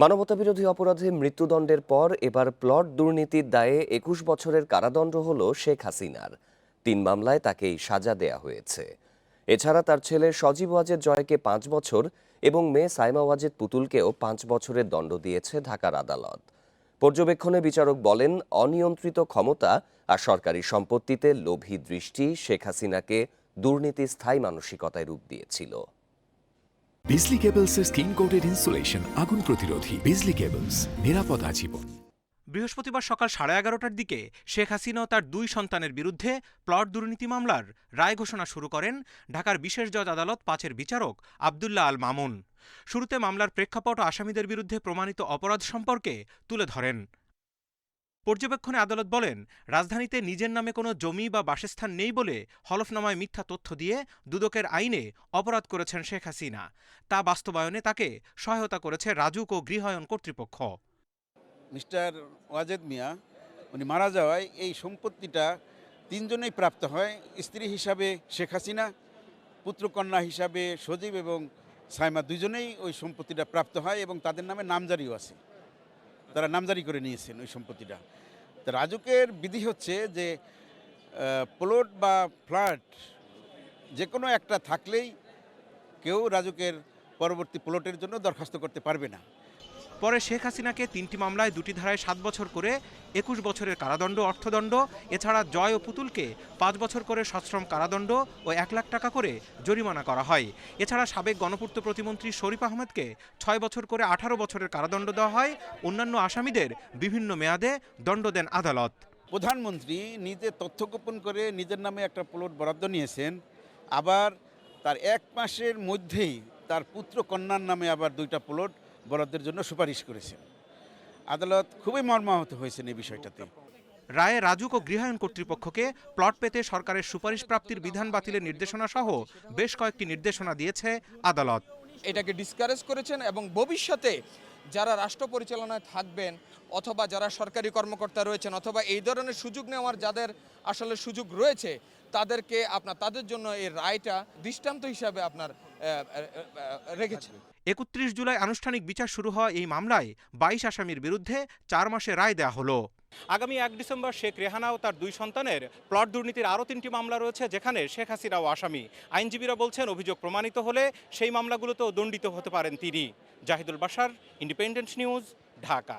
মানবতাবিরোধী অপরাধে মৃত্যুদণ্ডের পর এবার প্লট দুর্নীতির দায়ে একুশ বছরের কারাদণ্ড হল শেখ হাসিনার। তিন মামলায় তাকেই সাজা দেয়া হয়েছে। এছাড়া তার ছেলে সজীব ওয়াজেদ জয়কে পাঁচ বছর এবং মেয়ে সাইমা ওয়াজেদ পুতুলকেও পাঁচ বছরের দণ্ড দিয়েছে ঢাকার আদালত। পর্যবেক্ষণে বিচারক বলেন, অনিয়ন্ত্রিত ক্ষমতা আর সরকারি সম্পত্তিতে লোভী দৃষ্টি শেখ হাসিনাকে দুর্নীতি স্থায়ী মানসিকতায় রূপ দিয়েছিল। বিজলি কেবলসের স্কিন কোটেড ইনসুলেশন আগুন প্রতিরোধী। বিজলি কেবলস নিরাপদ আজীবন। বৃহস্পতিবার সকাল সাড়ে এগারোটার দিকে শেখ হাসিনা তার দুই সন্তানের বিরুদ্ধে প্লট দুর্নীতি মামলার রায় ঘোষণা শুরু করেন ঢাকার বিশেষ জজ আদালত পাঁচের বিচারক আবদুল্লাহ আল মামুন। শুরুতে মামলার প্রেক্ষাপট আসামিদের বিরুদ্ধে প্রমাণিত অপরাধ সম্পর্কে তুলে ধরেন। পর্যবেক্ষণে আদালত বলেন, রাজধানীতে নিজের নামে কোনো জমি বা বাসস্থান নেই বলে হলফনামায় মিথ্যা তথ্য দিয়ে দুদকের আইনে অপরাধ করেছেন শেখ হাসিনা। তা বাস্তবায়নে তাকে সহায়তা করেছে রাজুক ও গৃহায়ন কর্তৃপক্ষ। মিস্টার ওয়াজেদ মিয়া, উনি মারা যাওয়ায় এই সম্পত্তিটা তিনজনেই প্রাপ্ত হয়, স্ত্রী হিসাবে শেখ হাসিনা, পুত্রকন্যা হিসাবে সজীব এবং সাইমা দুজনেই ওই সম্পত্তিটা প্রাপ্ত হয় এবং তাদের নামে নামজারিও আছে। তারা নামজারি করে নিয়েছেন ওই সম্পত্তিটা। তো রাজুকের বিধি হচ্ছে যে প্লট বা ফ্ল্যাট যে কোনো একটা থাকলেই কেউ রাজুকের পরবর্তী প্লটের জন্য দরখাস্ত করতে পারবে না। পরে শেখ হাসিনাকে তিনটি মামলায় দুটি ধারায় সাত বছর করে, একুশ বছরের কারাদণ্ড, অর্থদণ্ড, এছাড়া জয় ও পুতুলকে পাঁচ বছর করে সশ্রম কারাদণ্ড ও এক লাখ টাকা করে জরিমানা করা হয়। এছাড়া সাবেক গণপূর্ত প্রতিমন্ত্রী শরীফ আহমেদকে ছয় বছর করে আঠারো বছরের কারাদণ্ড দেওয়া হয়। অন্যান্য আসামিদের বিভিন্ন মেয়াদে দণ্ড দেন আদালত। প্রধানমন্ত্রী নিজে তথ্য গোপন করে নিজের নামে একটা প্লট বরাদ্দ নিয়েছেন। আবার তার এক মাসের মধ্যেই তার পুত্র কন্যার নামে আবার দুইটা প্লট বরাদ্দের জন্য সুপারিশ করেছেন। আদালত খুবই মর্মাহত হয়েছেন এই বিষয়টাতে। রায়ে রাজুক ও গৃহায়ণ কর্তৃপক্ষকে প্লট পেতে সরকারের সুপারিশ প্রাপ্তির বিধান বাতিলের নির্দেশনা সহ বেশ কয়েকটি নির্দেশনা দিয়েছে আদালত। এটাকে ডিসকারেজ করেছেন এবং ভবিষ্যতে যারা রাষ্ট্র পরিচালনায় থাকবেন অথবা যারা সরকারি কর্মকর্তা রয়েছেন অথবা এই ধরনের সুযোগ নেওয়ার যাদের আসলে সুযোগ রয়েছে তাদেরকে আপনার তাদের জন্য এই রায়টা দৃষ্টান্ত হিসাবে আপনার আহ, আহ, আহ, রেখেছে। একত্রিশ জুলাই আনুষ্ঠানিক বিচার শুরু হওয়া এই মামলায় বাইশ আসামির বিরুদ্ধে চার মাসে রায় দেয়া হলো। আগামী এক ডিসেম্বর শেখ রেহানা ও তার দুই সন্তানের প্লট দুর্নীতির আরও তিনটি মামলা রয়েছে, যেখানে শেখ হাসিনাও আসামি। আইনজীবীরা বলছেন, অভিযোগ প্রমাণিত হলে সেই মামলাগুলোতেও দণ্ডিত হতে পারেন তিনি। জাহিদুল বাসার ইন্ডিপেন্ডেন্ট নিউজ ঢাকা।